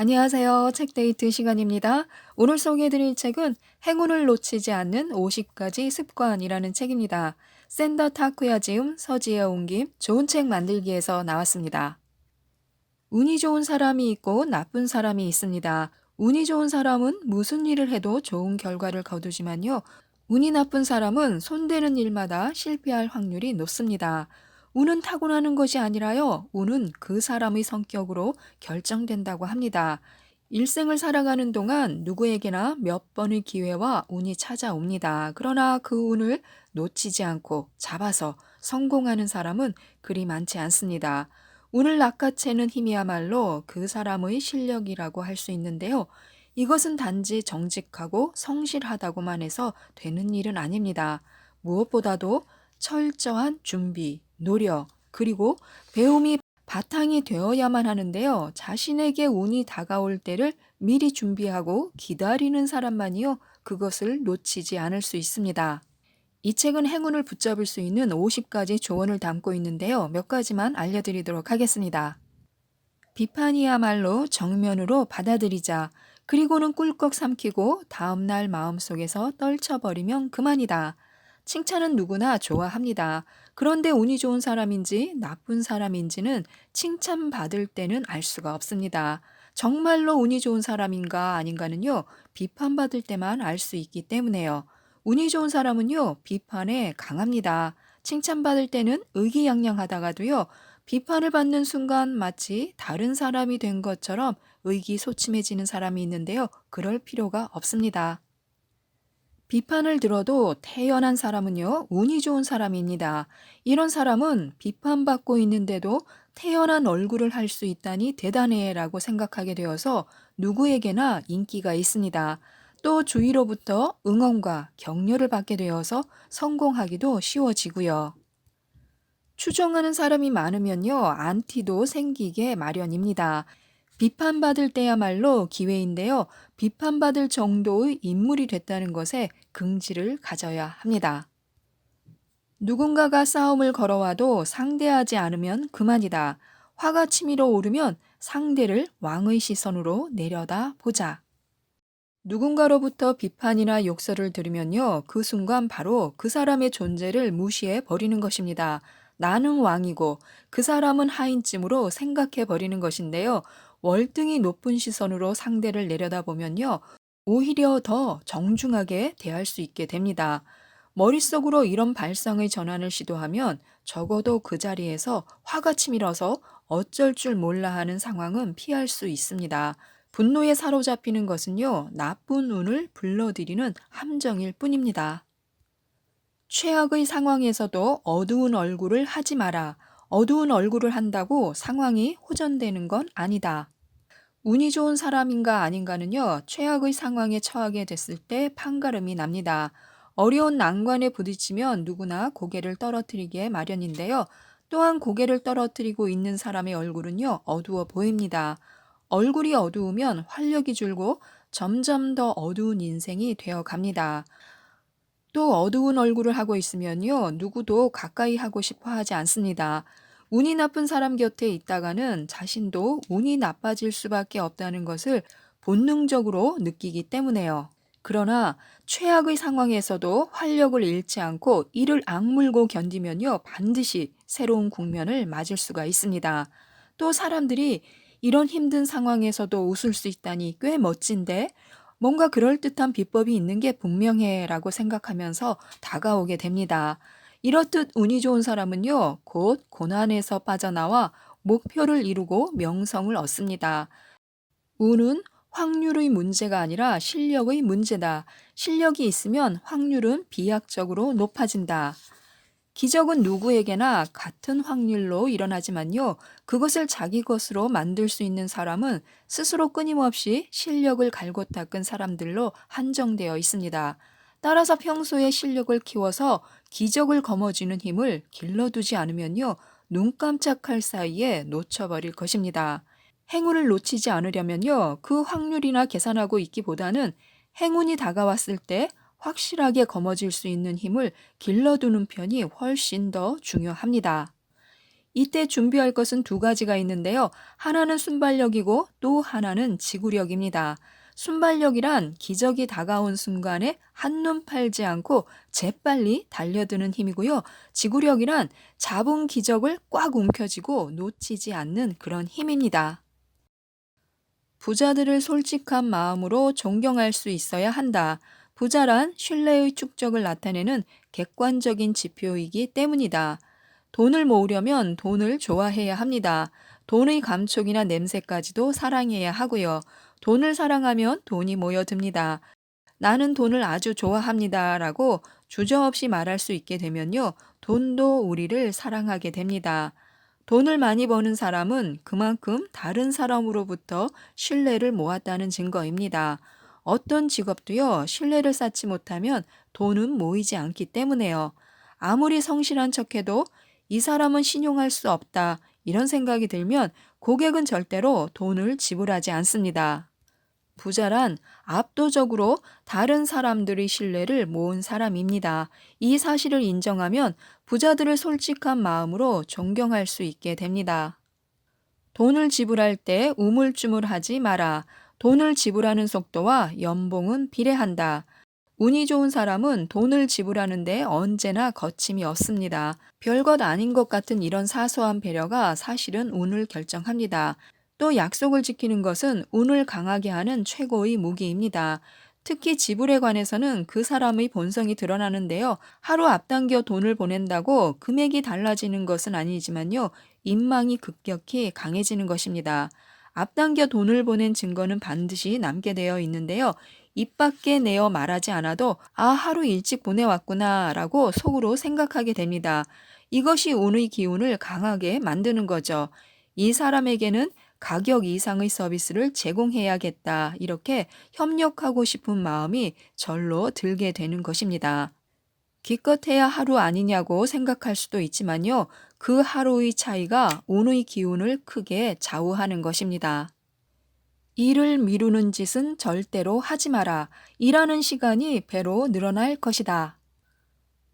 안녕하세요. 책데이트 시간입니다. 오늘 소개해드릴 책은 행운을 놓치지 않는 50가지 습관이라는 책입니다. 샌더 타쿠야 지음, 서지혜 옮김, 좋은 책 만들기에서 나왔습니다. 운이 좋은 사람이 있고 나쁜 사람이 있습니다. 운이 좋은 사람은 무슨 일을 해도 좋은 결과를 거두지만요. 운이 나쁜 사람은 손대는 일마다 실패할 확률이 높습니다. 운은 타고나는 것이 아니라요. 운은 그 사람의 성격으로 결정된다고 합니다. 일생을 살아가는 동안 누구에게나 몇 번의 기회와 운이 찾아옵니다. 그러나 그 운을 놓치지 않고 잡아서 성공하는 사람은 그리 많지 않습니다. 운을 낚아채는 힘이야말로 그 사람의 실력이라고 할 수 있는데요. 이것은 단지 정직하고 성실하다고만 해서 되는 일은 아닙니다. 무엇보다도 철저한 준비, 노력, 그리고 배움이 바탕이 되어야만 하는데요. 자신에게 운이 다가올 때를 미리 준비하고 기다리는 사람만이요. 그것을 놓치지 않을 수 있습니다. 이 책은 행운을 붙잡을 수 있는 50가지 조언을 담고 있는데요. 몇 가지만 알려드리도록 하겠습니다. 비판이야말로 정면으로 받아들이자. 그리고는 꿀꺽 삼키고 다음날 마음속에서 떨쳐버리면 그만이다. 칭찬은 누구나 좋아합니다. 그런데 운이 좋은 사람인지 나쁜 사람인지는 칭찬받을 때는 알 수가 없습니다. 정말로 운이 좋은 사람인가 아닌가는요, 비판받을 때만 알 수 있기 때문에요. 운이 좋은 사람은요, 비판에 강합니다. 칭찬받을 때는 의기양양하다가도요, 비판을 받는 순간 마치 다른 사람이 된 것처럼 의기소침해지는 사람이 있는데요, 그럴 필요가 없습니다. 비판을 들어도 태연한 사람은요, 운이 좋은 사람입니다. 이런 사람은 비판받고 있는데도 태연한 얼굴을 할 수 있다니 대단해 라고 생각하게 되어서 누구에게나 인기가 있습니다. 또 주위로부터 응원과 격려를 받게 되어서 성공하기도 쉬워지고요. 추종하는 사람이 많으면요, 안티도 생기게 마련입니다. 비판받을 때야말로 기회인데요. 비판받을 정도의 인물이 됐다는 것에 긍지를 가져야 합니다. 누군가가 싸움을 걸어와도 상대하지 않으면 그만이다. 화가 치밀어 오르면 상대를 왕의 시선으로 내려다 보자. 누군가로부터 비판이나 욕설을 들으면요, 그 순간 바로 그 사람의 존재를 무시해 버리는 것입니다. 나는 왕이고 그 사람은 하인쯤으로 생각해 버리는 것인데요. 월등히 높은 시선으로 상대를 내려다보면요. 오히려 더 정중하게 대할 수 있게 됩니다. 머릿속으로 이런 발상의 전환을 시도하면 적어도 그 자리에서 화가 치밀어서 어쩔 줄 몰라 하는 상황은 피할 수 있습니다. 분노에 사로잡히는 것은요, 나쁜 운을 불러들이는 함정일 뿐입니다. 최악의 상황에서도 어두운 얼굴을 하지 마라. 어두운 얼굴을 한다고 상황이 호전되는 건 아니다. 운이 좋은 사람인가 아닌가는요, 최악의 상황에 처하게 됐을 때 판가름이 납니다. 어려운 난관에 부딪히면 누구나 고개를 떨어뜨리기에 마련인데요. 또한 고개를 떨어뜨리고 있는 사람의 얼굴은요, 어두워 보입니다. 얼굴이 어두우면 활력이 줄고 점점 더 어두운 인생이 되어 갑니다. 또 어두운 얼굴을 하고 있으면요, 누구도 가까이 하고 싶어 하지 않습니다. 운이 나쁜 사람 곁에 있다가는 자신도 운이 나빠질 수밖에 없다는 것을 본능적으로 느끼기 때문에요. 그러나 최악의 상황에서도 활력을 잃지 않고 이를 악물고 견디면요, 반드시 새로운 국면을 맞을 수가 있습니다. 또 사람들이 이런 힘든 상황에서도 웃을 수 있다니 꽤 멋진데 뭔가 그럴듯한 비법이 있는 게 분명해 라고 생각하면서 다가오게 됩니다. 이렇듯 운이 좋은 사람은요, 곧 고난에서 빠져나와 목표를 이루고 명성을 얻습니다. 운은 확률의 문제가 아니라 실력의 문제다. 실력이 있으면 확률은 비약적으로 높아진다. 기적은 누구에게나 같은 확률로 일어나지만요, 그것을 자기 것으로 만들 수 있는 사람은 스스로 끊임없이 실력을 갈고 닦은 사람들로 한정되어 있습니다. 따라서 평소에 실력을 키워서 기적을 거머쥐는 힘을 길러두지 않으면요, 눈 깜짝할 사이에 놓쳐버릴 것입니다. 행운을 놓치지 않으려면요, 그 확률이나 계산하고 있기보다는 행운이 다가왔을 때 확실하게 거머쥘 수 있는 힘을 길러두는 편이 훨씬 더 중요합니다. 이때 준비할 것은 두 가지가 있는데요. 하나는 순발력이고 또 하나는 지구력입니다. 순발력이란 기적이 다가온 순간에 한눈 팔지 않고 재빨리 달려드는 힘이고요. 지구력이란 잡은 기적을 꽉 움켜쥐고 놓치지 않는 그런 힘입니다. 부자들을 솔직한 마음으로 존경할 수 있어야 한다. 부자란 신뢰의 축적을 나타내는 객관적인 지표이기 때문이다. 돈을 모으려면 돈을 좋아해야 합니다. 돈의 감촉이나 냄새까지도 사랑해야 하고요. 돈을 사랑하면 돈이 모여듭니다. 나는 돈을 아주 좋아합니다. 라고 주저없이 말할 수 있게 되면요. 돈도 우리를 사랑하게 됩니다. 돈을 많이 버는 사람은 그만큼 다른 사람으로부터 신뢰를 모았다는 증거입니다. 어떤 직업도요, 신뢰를 쌓지 못하면 돈은 모이지 않기 때문에요. 아무리 성실한 척해도 이 사람은 신용할 수 없다. 이런 생각이 들면 고객은 절대로 돈을 지불하지 않습니다. 부자란 압도적으로 다른 사람들의 신뢰를 모은 사람입니다. 이 사실을 인정하면 부자들을 솔직한 마음으로 존경할 수 있게 됩니다. 돈을 지불할 때 우물쭈물하지 마라. 돈을 지불하는 속도와 연봉은 비례한다. 운이 좋은 사람은 돈을 지불하는데 언제나 거침이 없습니다. 별것 아닌 것 같은 이런 사소한 배려가 사실은 운을 결정합니다. 또 약속을 지키는 것은 운을 강하게 하는 최고의 무기입니다. 특히 지불에 관해서는 그 사람의 본성이 드러나는데요. 하루 앞당겨 돈을 보낸다고 금액이 달라지는 것은 아니지만요. 인망이 급격히 강해지는 것입니다. 앞당겨 돈을 보낸 증거는 반드시 남게 되어 있는데요. 입 밖에 내어 말하지 않아도 아, 하루 일찍 보내왔구나 라고 속으로 생각하게 됩니다. 이것이 운의 기운을 강하게 만드는 거죠. 이 사람에게는 가격 이상의 서비스를 제공해야겠다. 이렇게 협력하고 싶은 마음이 절로 들게 되는 것입니다. 기껏해야 하루 아니냐고 생각할 수도 있지만요. 그 하루의 차이가 운의 기운을 크게 좌우하는 것입니다. 일을 미루는 짓은 절대로 하지 마라. 일하는 시간이 배로 늘어날 것이다.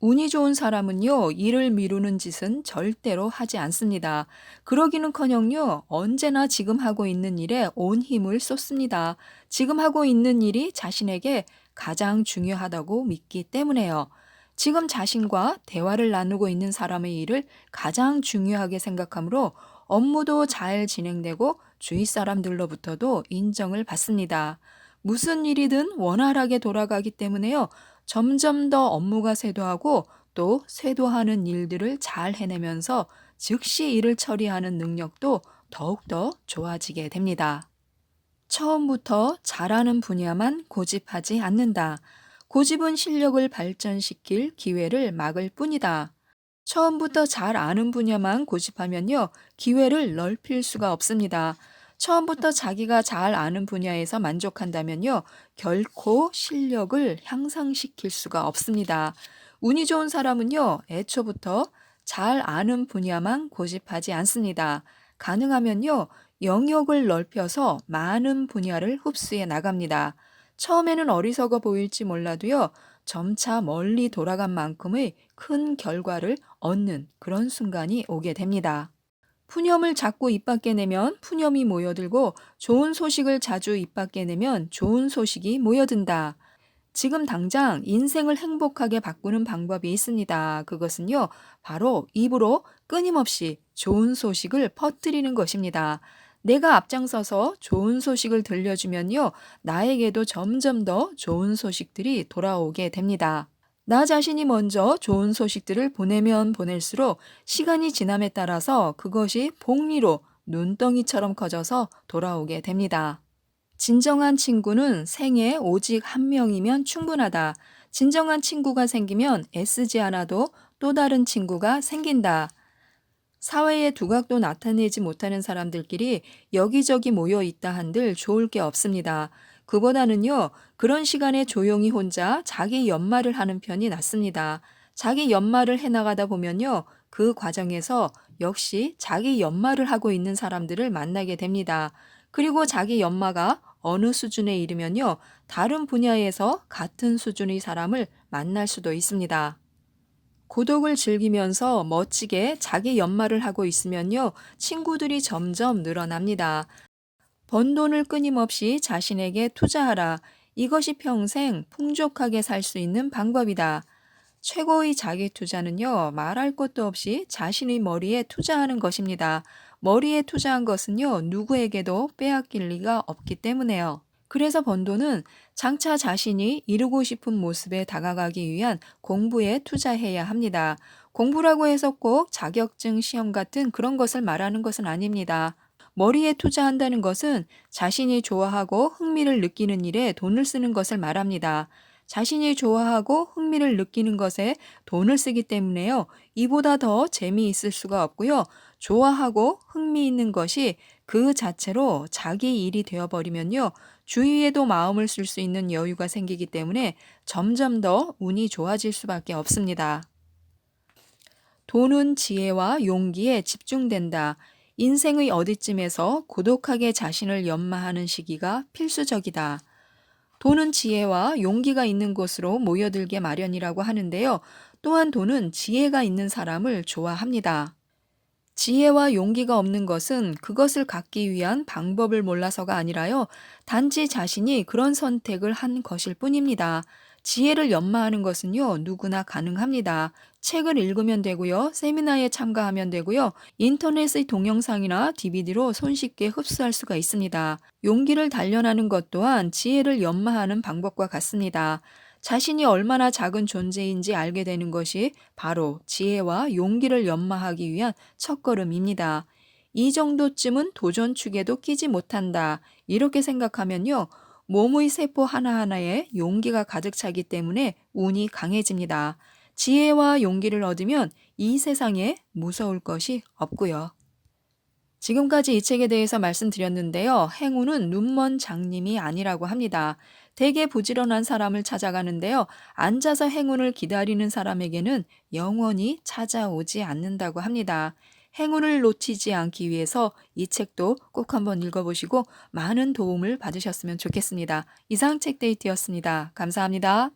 운이 좋은 사람은요, 일을 미루는 짓은 절대로 하지 않습니다. 그러기는 커녕요, 언제나 지금 하고 있는 일에 온 힘을 쏟습니다. 지금 하고 있는 일이 자신에게 가장 중요하다고 믿기 때문에요. 지금 자신과 대화를 나누고 있는 사람의 일을 가장 중요하게 생각하므로 업무도 잘 진행되고 주위 사람들로부터도 인정을 받습니다. 무슨 일이든 원활하게 돌아가기 때문에요. 점점 더 업무가 쇄도하고 또 쇄도하는 일들을 잘 해내면서 즉시 일을 처리하는 능력도 더욱더 좋아지게 됩니다. 처음부터 잘하는 분야만 고집하지 않는다. 고집은 실력을 발전시킬 기회를 막을 뿐이다. 처음부터 잘 아는 분야만 고집하면요, 기회를 넓힐 수가 없습니다. 처음부터 자기가 잘 아는 분야에서 만족한다면요, 결코 실력을 향상시킬 수가 없습니다. 운이 좋은 사람은요, 애초부터 잘 아는 분야만 고집하지 않습니다. 가능하면요, 영역을 넓혀서 많은 분야를 흡수해 나갑니다. 처음에는 어리석어 보일지 몰라도요, 점차 멀리 돌아간 만큼의 큰 결과를 얻는 그런 순간이 오게 됩니다. 푸념을 자꾸 입 밖에 내면 푸념이 모여들고 좋은 소식을 자주 입 밖에 내면 좋은 소식이 모여든다. 지금 당장 인생을 행복하게 바꾸는 방법이 있습니다. 그것은요, 바로 입으로 끊임없이 좋은 소식을 퍼뜨리는 것입니다. 내가 앞장서서 좋은 소식을 들려주면요, 나에게도 점점 더 좋은 소식들이 돌아오게 됩니다. 나 자신이 먼저 좋은 소식들을 보내면 보낼수록 시간이 지남에 따라서 그것이 복리로 눈덩이처럼 커져서 돌아오게 됩니다. 진정한 친구는 생에 오직 한 명이면 충분하다. 진정한 친구가 생기면 애쓰지 않아도 또 다른 친구가 생긴다. 사회의 두각도 나타내지 못하는 사람들끼리 여기저기 모여 있다 한들 좋을 게 없습니다. 그보다는요, 그런 시간에 조용히 혼자 자기 연말을 하는 편이 낫습니다. 자기 연말을 해나가다 보면요, 그 과정에서 역시 자기 연말을 하고 있는 사람들을 만나게 됩니다. 그리고 자기 연마가 어느 수준에 이르면요, 다른 분야에서 같은 수준의 사람을 만날 수도 있습니다. 고독을 즐기면서 멋지게 자기 연말을 하고 있으면요, 친구들이 점점 늘어납니다. 번 돈을 끊임없이 자신에게 투자하라. 이것이 평생 풍족하게 살 수 있는 방법이다. 최고의 자기 투자는요, 말할 것도 없이 자신의 머리에 투자하는 것입니다. 머리에 투자한 것은요, 누구에게도 빼앗길 리가 없기 때문에요. 그래서 번 돈은 장차 자신이 이루고 싶은 모습에 다가가기 위한 공부에 투자해야 합니다. 공부라고 해서 꼭 자격증 시험 같은 그런 것을 말하는 것은 아닙니다. 머리에 투자한다는 것은 자신이 좋아하고 흥미를 느끼는 일에 돈을 쓰는 것을 말합니다. 자신이 좋아하고 흥미를 느끼는 것에 돈을 쓰기 때문에요. 이보다 더 재미있을 수가 없고요. 좋아하고 흥미 있는 것이 그 자체로 자기 일이 되어버리면요. 주위에도 마음을 쓸 수 있는 여유가 생기기 때문에 점점 더 운이 좋아질 수밖에 없습니다. 돈은 지혜와 용기에 집중된다. 인생의 어디쯤에서 고독하게 자신을 연마하는 시기가 필수적이다. 돈은 지혜와 용기가 있는 곳으로 모여들게 마련이라고 하는데요. 또한 돈은 지혜가 있는 사람을 좋아합니다. 지혜와 용기가 없는 것은 그것을 갖기 위한 방법을 몰라서가 아니라요. 단지 자신이 그런 선택을 한 것일 뿐입니다. 지혜를 연마하는 것은요, 누구나 가능합니다. 책을 읽으면 되고요, 세미나에 참가하면 되고요, 인터넷의 동영상이나 DVD로 손쉽게 흡수할 수가 있습니다. 용기를 단련하는 것 또한 지혜를 연마하는 방법과 같습니다. 자신이 얼마나 작은 존재인지 알게 되는 것이 바로 지혜와 용기를 연마하기 위한 첫걸음입니다. 이 정도쯤은 도전축에도 끼지 못한다. 이렇게 생각하면요. 몸의 세포 하나하나에 용기가 가득 차기 때문에 운이 강해집니다. 지혜와 용기를 얻으면 이 세상에 무서울 것이 없고요. 지금까지 이 책에 대해서 말씀드렸는데요. 행운은 눈먼 장님이 아니라고 합니다. 대개 부지런한 사람을 찾아가는데요. 앉아서 행운을 기다리는 사람에게는 영원히 찾아오지 않는다고 합니다. 행운을 놓치지 않기 위해서 이 책도 꼭 한번 읽어보시고 많은 도움을 받으셨으면 좋겠습니다. 이상 책데이트였습니다. 감사합니다.